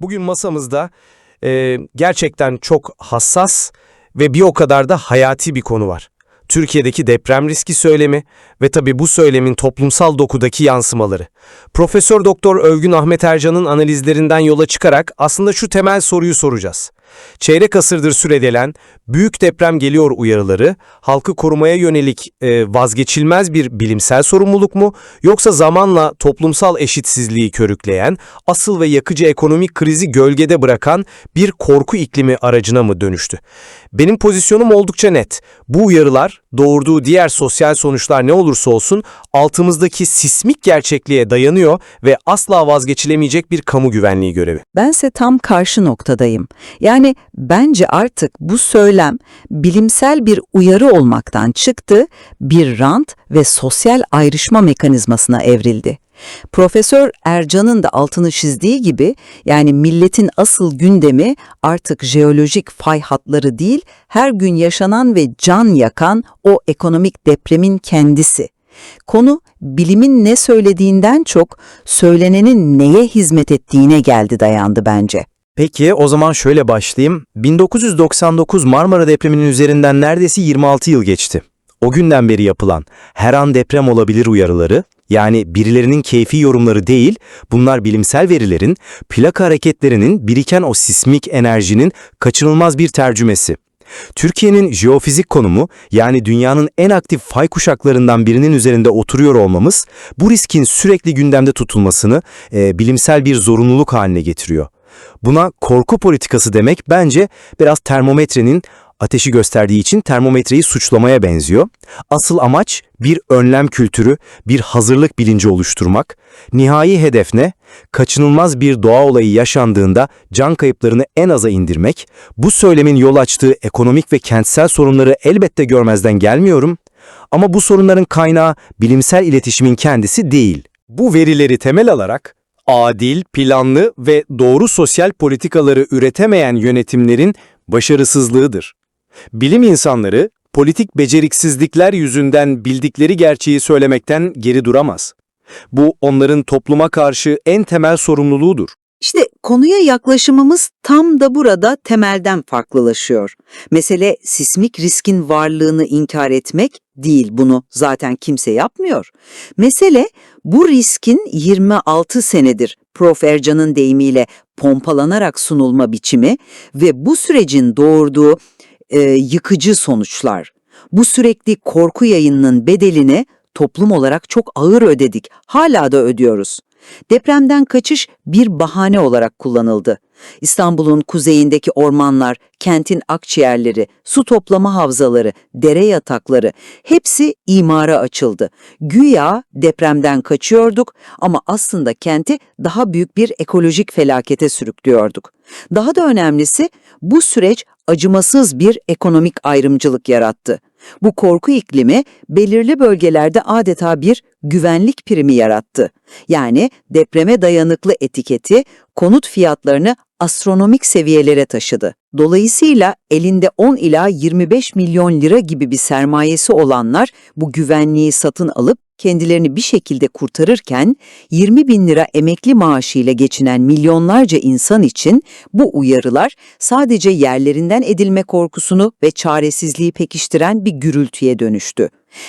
Bugün masamızda e, gerçekten çok hassas ve bir o kadar da hayati bir konu var. Türkiye'deki deprem riski söylemi ve tabii bu söylemin toplumsal dokudaki yansımaları. Profesör Doktor Övgün Ahmet Ercan'ın analizlerinden yola çıkarak aslında şu temel soruyu soracağız. Çeyrek asırdır süredelen büyük deprem geliyor uyarıları halkı korumaya yönelik e, vazgeçilmez bir bilimsel sorumluluk mu yoksa zamanla toplumsal eşitsizliği körükleyen asıl ve yakıcı ekonomik krizi gölgede bırakan bir korku iklimi aracına mı dönüştü? Benim pozisyonum oldukça net. Bu uyarılar doğurduğu diğer sosyal sonuçlar ne olursa olsun altımızdaki sismik gerçekliğe dayanıyor ve asla vazgeçilemeyecek bir kamu güvenliği görevi. Bense tam karşı noktadayım. Yani bence artık bu söylem bilimsel bir uyarı olmaktan çıktı, bir rant ve sosyal ayrışma mekanizmasına evrildi. Profesör Ercan'ın da altını çizdiği gibi yani milletin asıl gündemi artık jeolojik fay hatları değil, her gün yaşanan ve can yakan o ekonomik depremin kendisi. Konu bilimin ne söylediğinden çok söylenenin neye hizmet ettiğine geldi dayandı bence. Peki o zaman şöyle başlayayım. 1999 Marmara depreminin üzerinden neredeyse 26 yıl geçti. O günden beri yapılan her an deprem olabilir uyarıları, yani birilerinin keyfi yorumları değil, bunlar bilimsel verilerin, plaka hareketlerinin biriken o sismik enerjinin kaçınılmaz bir tercümesi. Türkiye'nin jeofizik konumu, yani dünyanın en aktif fay kuşaklarından birinin üzerinde oturuyor olmamız, bu riskin sürekli gündemde tutulmasını e, bilimsel bir zorunluluk haline getiriyor. Buna korku politikası demek bence biraz termometrenin ateşi gösterdiği için termometreyi suçlamaya benziyor. Asıl amaç bir önlem kültürü, bir hazırlık bilinci oluşturmak. Nihai hedef ne? Kaçınılmaz bir doğa olayı yaşandığında can kayıplarını en aza indirmek. Bu söylemin yol açtığı ekonomik ve kentsel sorunları elbette görmezden gelmiyorum. Ama bu sorunların kaynağı bilimsel iletişimin kendisi değil. Bu verileri temel alarak adil, planlı ve doğru sosyal politikaları üretemeyen yönetimlerin başarısızlığıdır. Bilim insanları politik beceriksizlikler yüzünden bildikleri gerçeği söylemekten geri duramaz. Bu onların topluma karşı en temel sorumluluğudur. İşte konuya yaklaşımımız tam da burada temelden farklılaşıyor. Mesele sismik riskin varlığını inkar etmek değil bunu zaten kimse yapmıyor. Mesele bu riskin 26 senedir Prof. Ercan'ın deyimiyle pompalanarak sunulma biçimi ve bu sürecin doğurduğu e, yıkıcı sonuçlar. Bu sürekli korku yayınının bedelini toplum olarak çok ağır ödedik, hala da ödüyoruz. Depremden kaçış bir bahane olarak kullanıldı. İstanbul'un kuzeyindeki ormanlar, kentin akciğerleri, su toplama havzaları, dere yatakları hepsi imara açıldı. Güya depremden kaçıyorduk ama aslında kenti daha büyük bir ekolojik felakete sürüklüyorduk. Daha da önemlisi bu süreç acımasız bir ekonomik ayrımcılık yarattı. Bu korku iklimi belirli bölgelerde adeta bir güvenlik primi yarattı. Yani depreme dayanıklı etiketi konut fiyatlarını astronomik seviyelere taşıdı. Dolayısıyla elinde 10 ila 25 milyon lira gibi bir sermayesi olanlar bu güvenliği satın alıp kendilerini bir şekilde kurtarırken 20 bin lira emekli maaşıyla geçinen milyonlarca insan için bu uyarılar sadece yerlerinden edilme korkusunu ve çaresizliği pekiştiren bir gürültüye dönüştü.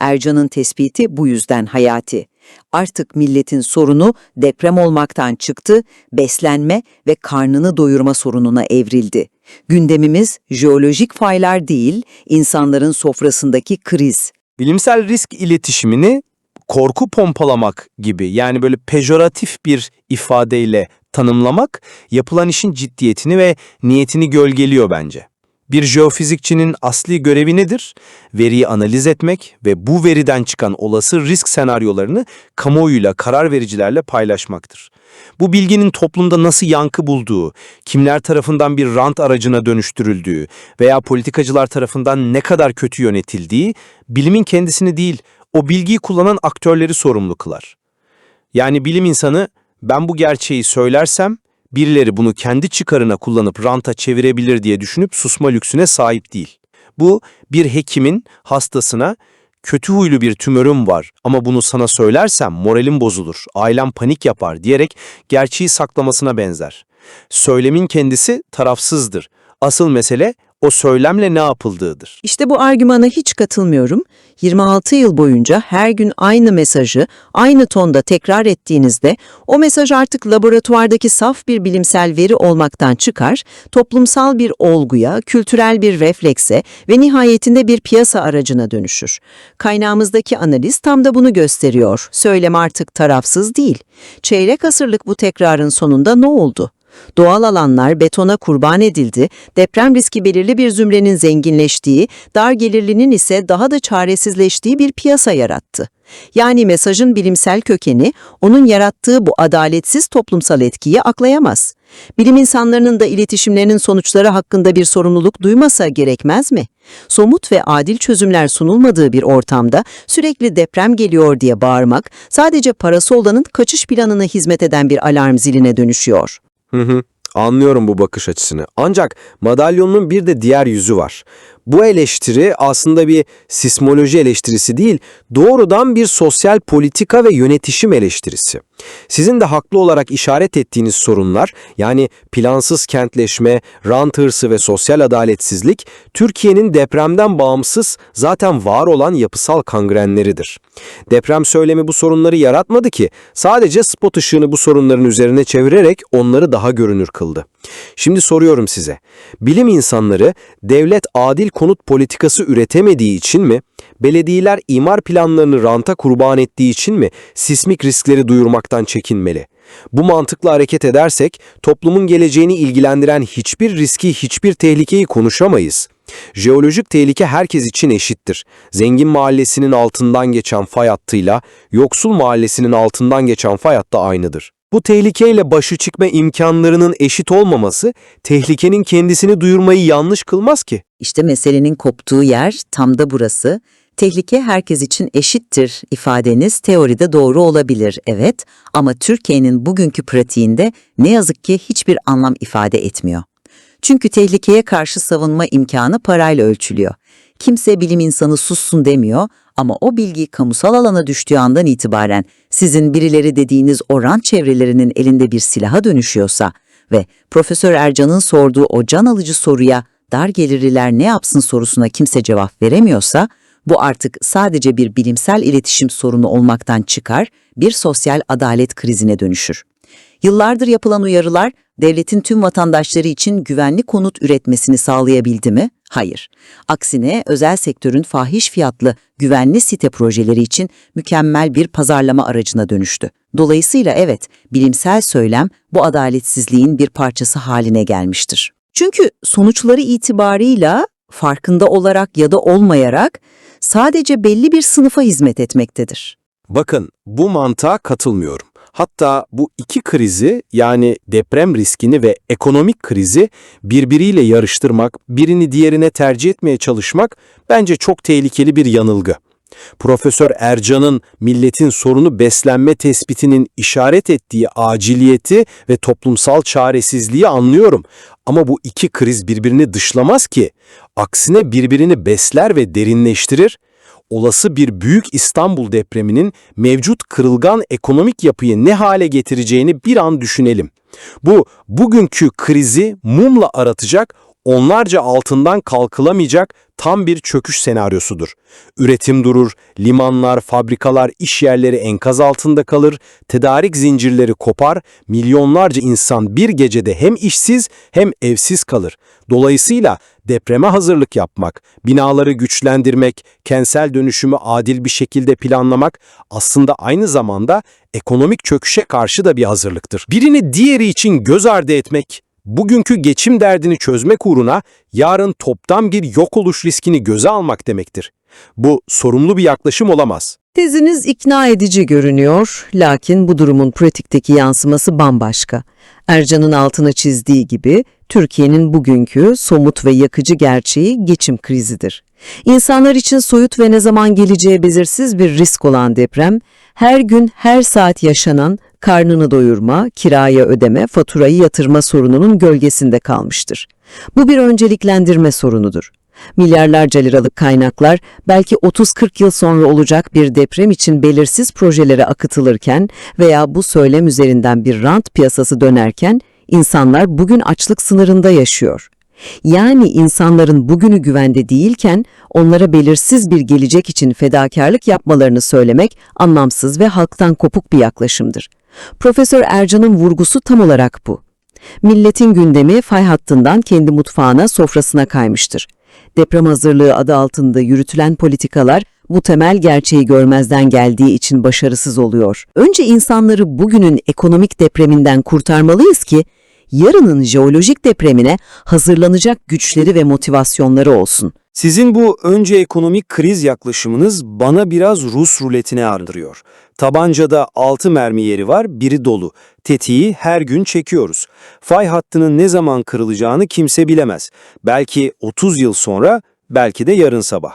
Ercan'ın tespiti bu yüzden hayati. Artık milletin sorunu deprem olmaktan çıktı, beslenme ve karnını doyurma sorununa evrildi. Gündemimiz jeolojik faylar değil, insanların sofrasındaki kriz. Bilimsel risk iletişimini korku pompalamak gibi yani böyle pejoratif bir ifadeyle tanımlamak yapılan işin ciddiyetini ve niyetini gölgeliyor bence. Bir jeofizikçinin asli görevi nedir? Veriyi analiz etmek ve bu veriden çıkan olası risk senaryolarını kamuoyuyla, karar vericilerle paylaşmaktır. Bu bilginin toplumda nasıl yankı bulduğu, kimler tarafından bir rant aracına dönüştürüldüğü veya politikacılar tarafından ne kadar kötü yönetildiği, bilimin kendisini değil, o bilgiyi kullanan aktörleri sorumlu kılar. Yani bilim insanı, ben bu gerçeği söylersem, birileri bunu kendi çıkarına kullanıp ranta çevirebilir diye düşünüp susma lüksüne sahip değil. Bu bir hekimin hastasına kötü huylu bir tümörüm var ama bunu sana söylersem moralim bozulur, ailem panik yapar diyerek gerçeği saklamasına benzer. Söylemin kendisi tarafsızdır. Asıl mesele o söylemle ne yapıldığıdır. İşte bu argümana hiç katılmıyorum. 26 yıl boyunca her gün aynı mesajı aynı tonda tekrar ettiğinizde o mesaj artık laboratuvardaki saf bir bilimsel veri olmaktan çıkar, toplumsal bir olguya, kültürel bir reflekse ve nihayetinde bir piyasa aracına dönüşür. Kaynağımızdaki analiz tam da bunu gösteriyor. Söylem artık tarafsız değil. Çeyrek asırlık bu tekrarın sonunda ne oldu? Doğal alanlar betona kurban edildi, deprem riski belirli bir zümrenin zenginleştiği, dar gelirlinin ise daha da çaresizleştiği bir piyasa yarattı. Yani mesajın bilimsel kökeni, onun yarattığı bu adaletsiz toplumsal etkiyi aklayamaz. Bilim insanlarının da iletişimlerinin sonuçları hakkında bir sorumluluk duymasa gerekmez mi? Somut ve adil çözümler sunulmadığı bir ortamda sürekli deprem geliyor diye bağırmak, sadece parası olanın kaçış planına hizmet eden bir alarm ziline dönüşüyor. Hı hı. Anlıyorum bu bakış açısını. Ancak madalyonun bir de diğer yüzü var. Bu eleştiri aslında bir sismoloji eleştirisi değil, doğrudan bir sosyal politika ve yönetişim eleştirisi. Sizin de haklı olarak işaret ettiğiniz sorunlar, yani plansız kentleşme, rant hırsı ve sosyal adaletsizlik, Türkiye'nin depremden bağımsız zaten var olan yapısal kangrenleridir. Deprem söylemi bu sorunları yaratmadı ki, sadece spot ışığını bu sorunların üzerine çevirerek onları daha görünür kıldı. Şimdi soruyorum size, bilim insanları devlet adil konut politikası üretemediği için mi, belediyeler imar planlarını ranta kurban ettiği için mi sismik riskleri duyurmaktan çekinmeli? Bu mantıkla hareket edersek toplumun geleceğini ilgilendiren hiçbir riski, hiçbir tehlikeyi konuşamayız. Jeolojik tehlike herkes için eşittir. Zengin mahallesinin altından geçen fay hattıyla yoksul mahallesinin altından geçen fay hattı aynıdır. Bu tehlikeyle başı çıkma imkanlarının eşit olmaması tehlikenin kendisini duyurmayı yanlış kılmaz ki. İşte meselenin koptuğu yer tam da burası. Tehlike herkes için eşittir ifadeniz teoride doğru olabilir, evet. Ama Türkiye'nin bugünkü pratiğinde ne yazık ki hiçbir anlam ifade etmiyor. Çünkü tehlikeye karşı savunma imkanı parayla ölçülüyor. Kimse bilim insanı sussun demiyor ama o bilgi kamusal alana düştüğü andan itibaren sizin birileri dediğiniz o rant çevrelerinin elinde bir silaha dönüşüyorsa ve Profesör Ercan'ın sorduğu o can alıcı soruya dar gelirliler ne yapsın sorusuna kimse cevap veremiyorsa, bu artık sadece bir bilimsel iletişim sorunu olmaktan çıkar, bir sosyal adalet krizine dönüşür. Yıllardır yapılan uyarılar, devletin tüm vatandaşları için güvenli konut üretmesini sağlayabildi mi? Hayır. Aksine özel sektörün fahiş fiyatlı güvenli site projeleri için mükemmel bir pazarlama aracına dönüştü. Dolayısıyla evet, bilimsel söylem bu adaletsizliğin bir parçası haline gelmiştir. Çünkü sonuçları itibarıyla farkında olarak ya da olmayarak sadece belli bir sınıfa hizmet etmektedir. Bakın bu mantığa katılmıyorum. Hatta bu iki krizi yani deprem riskini ve ekonomik krizi birbiriyle yarıştırmak, birini diğerine tercih etmeye çalışmak bence çok tehlikeli bir yanılgı. Profesör Ercan'ın milletin sorunu beslenme tespitinin işaret ettiği aciliyeti ve toplumsal çaresizliği anlıyorum. Ama bu iki kriz birbirini dışlamaz ki. Aksine birbirini besler ve derinleştirir olası bir büyük İstanbul depreminin mevcut kırılgan ekonomik yapıyı ne hale getireceğini bir an düşünelim. Bu bugünkü krizi mumla aratacak, onlarca altından kalkılamayacak tam bir çöküş senaryosudur. Üretim durur, limanlar, fabrikalar, iş yerleri enkaz altında kalır, tedarik zincirleri kopar, milyonlarca insan bir gecede hem işsiz hem evsiz kalır. Dolayısıyla depreme hazırlık yapmak, binaları güçlendirmek, kentsel dönüşümü adil bir şekilde planlamak aslında aynı zamanda ekonomik çöküşe karşı da bir hazırlıktır. Birini diğeri için göz ardı etmek, bugünkü geçim derdini çözmek uğruna yarın toptan bir yok oluş riskini göze almak demektir. Bu sorumlu bir yaklaşım olamaz. Teziniz ikna edici görünüyor, lakin bu durumun pratikteki yansıması bambaşka. Ercan'ın altına çizdiği gibi, Türkiye'nin bugünkü somut ve yakıcı gerçeği geçim krizidir. İnsanlar için soyut ve ne zaman geleceği belirsiz bir risk olan deprem, her gün her saat yaşanan karnını doyurma, kiraya ödeme, faturayı yatırma sorununun gölgesinde kalmıştır. Bu bir önceliklendirme sorunudur. Milyarlarca liralık kaynaklar belki 30-40 yıl sonra olacak bir deprem için belirsiz projelere akıtılırken veya bu söylem üzerinden bir rant piyasası dönerken İnsanlar bugün açlık sınırında yaşıyor. Yani insanların bugünü güvende değilken onlara belirsiz bir gelecek için fedakarlık yapmalarını söylemek anlamsız ve halktan kopuk bir yaklaşımdır. Profesör Ercan'ın vurgusu tam olarak bu. Milletin gündemi fay hattından kendi mutfağına, sofrasına kaymıştır. Deprem hazırlığı adı altında yürütülen politikalar bu temel gerçeği görmezden geldiği için başarısız oluyor. Önce insanları bugünün ekonomik depreminden kurtarmalıyız ki yarının jeolojik depremine hazırlanacak güçleri ve motivasyonları olsun. Sizin bu önce ekonomik kriz yaklaşımınız bana biraz Rus ruletine andırıyor. Tabancada 6 mermi yeri var, biri dolu. Tetiği her gün çekiyoruz. Fay hattının ne zaman kırılacağını kimse bilemez. Belki 30 yıl sonra, belki de yarın sabah.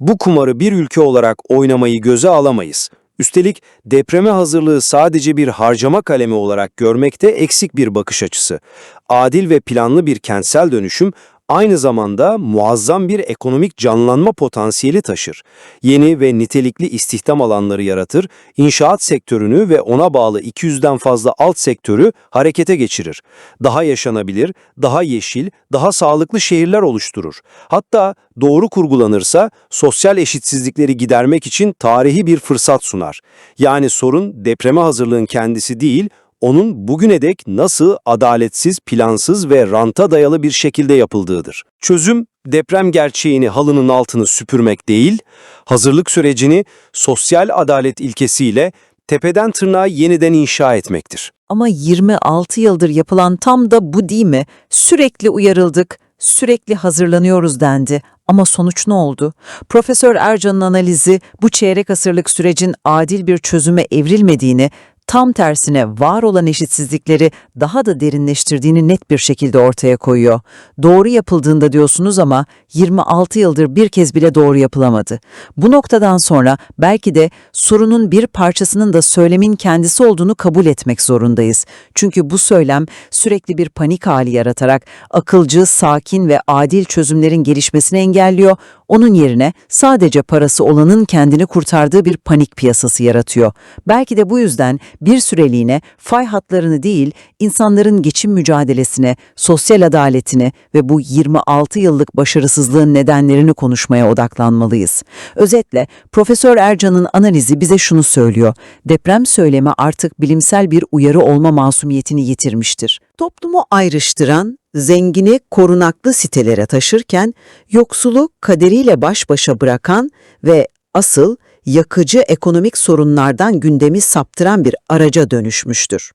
Bu kumarı bir ülke olarak oynamayı göze alamayız. Üstelik depreme hazırlığı sadece bir harcama kalemi olarak görmekte eksik bir bakış açısı. Adil ve planlı bir kentsel dönüşüm aynı zamanda muazzam bir ekonomik canlanma potansiyeli taşır. Yeni ve nitelikli istihdam alanları yaratır, inşaat sektörünü ve ona bağlı 200'den fazla alt sektörü harekete geçirir. Daha yaşanabilir, daha yeşil, daha sağlıklı şehirler oluşturur. Hatta doğru kurgulanırsa sosyal eşitsizlikleri gidermek için tarihi bir fırsat sunar. Yani sorun depreme hazırlığın kendisi değil, onun bugüne dek nasıl adaletsiz, plansız ve ranta dayalı bir şekilde yapıldığıdır. Çözüm, deprem gerçeğini halının altını süpürmek değil, hazırlık sürecini sosyal adalet ilkesiyle tepeden tırnağa yeniden inşa etmektir. Ama 26 yıldır yapılan tam da bu değil mi? Sürekli uyarıldık, sürekli hazırlanıyoruz dendi. Ama sonuç ne oldu? Profesör Ercan'ın analizi bu çeyrek asırlık sürecin adil bir çözüme evrilmediğini, tam tersine var olan eşitsizlikleri daha da derinleştirdiğini net bir şekilde ortaya koyuyor. Doğru yapıldığında diyorsunuz ama 26 yıldır bir kez bile doğru yapılamadı. Bu noktadan sonra belki de sorunun bir parçasının da söylemin kendisi olduğunu kabul etmek zorundayız. Çünkü bu söylem sürekli bir panik hali yaratarak akılcı, sakin ve adil çözümlerin gelişmesini engelliyor, onun yerine sadece parası olanın kendini kurtardığı bir panik piyasası yaratıyor. Belki de bu yüzden bir süreliğine fay hatlarını değil, insanların geçim mücadelesine, sosyal adaletine ve bu 26 yıllık başarısızlığın nedenlerini konuşmaya odaklanmalıyız. Özetle Profesör Ercan'ın analizi bize şunu söylüyor. Deprem söylemi artık bilimsel bir uyarı olma masumiyetini yitirmiştir. Toplumu ayrıştıran, zengini korunaklı sitelere taşırken, yoksulu kaderiyle baş başa bırakan ve asıl yakıcı ekonomik sorunlardan gündemi saptıran bir araca dönüşmüştür.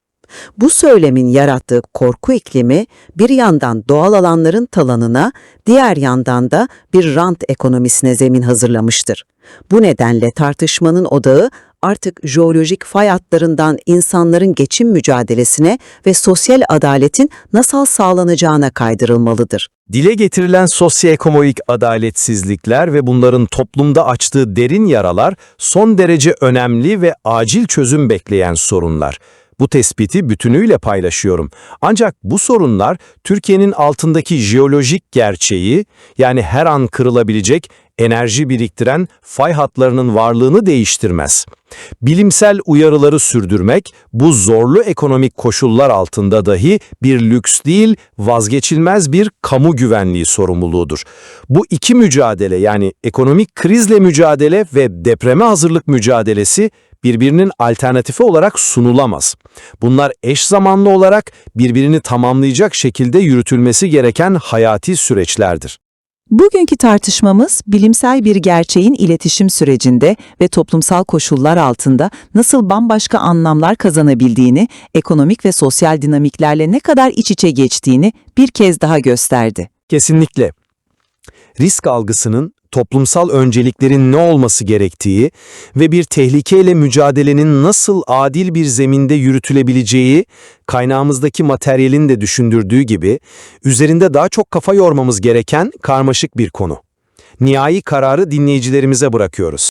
Bu söylemin yarattığı korku iklimi bir yandan doğal alanların talanına, diğer yandan da bir rant ekonomisine zemin hazırlamıştır. Bu nedenle tartışmanın odağı artık jeolojik fay hatlarından insanların geçim mücadelesine ve sosyal adaletin nasıl sağlanacağına kaydırılmalıdır. Dile getirilen sosyoekonomik adaletsizlikler ve bunların toplumda açtığı derin yaralar son derece önemli ve acil çözüm bekleyen sorunlar. Bu tespiti bütünüyle paylaşıyorum. Ancak bu sorunlar Türkiye'nin altındaki jeolojik gerçeği, yani her an kırılabilecek enerji biriktiren fay hatlarının varlığını değiştirmez. Bilimsel uyarıları sürdürmek bu zorlu ekonomik koşullar altında dahi bir lüks değil, vazgeçilmez bir kamu güvenliği sorumluluğudur. Bu iki mücadele yani ekonomik krizle mücadele ve depreme hazırlık mücadelesi birbirinin alternatifi olarak sunulamaz. Bunlar eş zamanlı olarak birbirini tamamlayacak şekilde yürütülmesi gereken hayati süreçlerdir. Bugünkü tartışmamız bilimsel bir gerçeğin iletişim sürecinde ve toplumsal koşullar altında nasıl bambaşka anlamlar kazanabildiğini, ekonomik ve sosyal dinamiklerle ne kadar iç içe geçtiğini bir kez daha gösterdi. Kesinlikle. Risk algısının toplumsal önceliklerin ne olması gerektiği ve bir tehlikeyle mücadelenin nasıl adil bir zeminde yürütülebileceği, kaynağımızdaki materyalin de düşündürdüğü gibi, üzerinde daha çok kafa yormamız gereken karmaşık bir konu. Nihai kararı dinleyicilerimize bırakıyoruz.